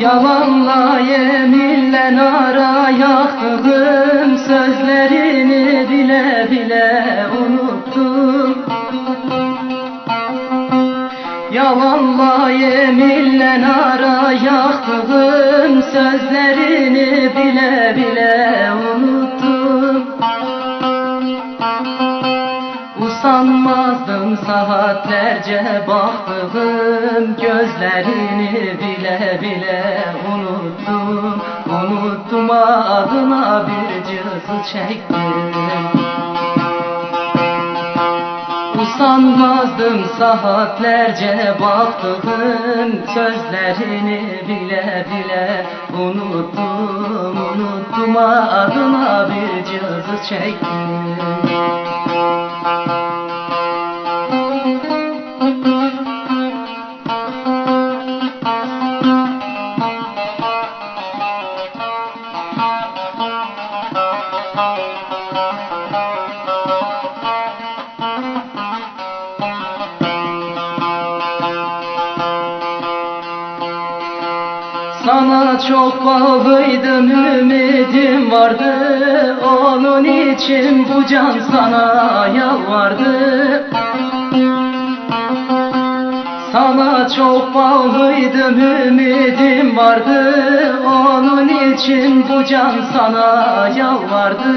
Yalanla yeminle nara yaktığım Sözlerini bile bile unuttum. Yalanla yeminle nara yaktığım Sözlerini bile bile unuttum Usanmazdım saatlerce baktığım gözlerini bile bile unuttum. Unuttum adına bir cızı çektim. Usanmazdım saatlerce baktığım sözlerini bile bile unuttum. Unuttum adına bir cızı çektim Sana çok bağlıydım ümidim vardı. Onun için bu can sana yalvardı Sana çok bağlıydım ümidim vardı. Onun için bu can sana yalvardı.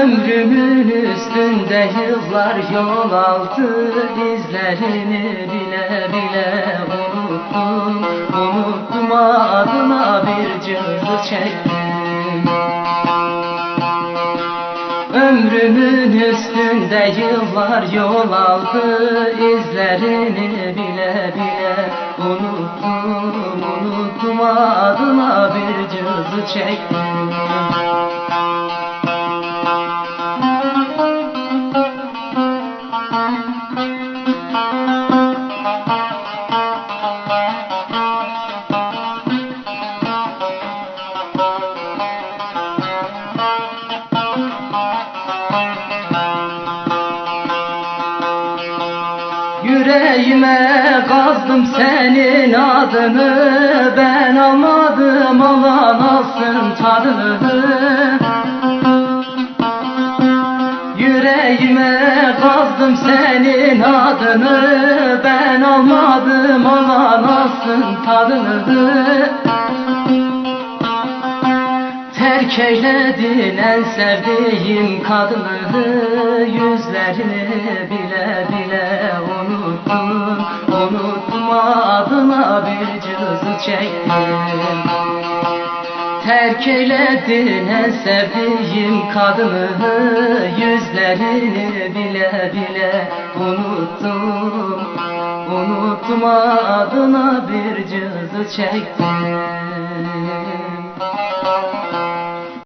Ömrümün üstünde yıllar yol aldı. İzlerini bile bile unuttum. Unuttum adına bir cızı çektim Ömrümün üstünde yıllar yol aldı izlerini bile bile unuttum Unuttum adına bir cızı çektim Yüreğime kazdım senin adını. Ben almadım alan alsın tadını. Yüreğime kazdım senin adını. Ben almadım alan alsın tadını Terk eyledin en sevdiğim kadını Yüzlerini bile bile unuttum Unuttum adına bir cızı çektim Terk eyledin en sevdiğim kadını Yüzlerini bile bile unuttum Unuttum adına bir cızı çektim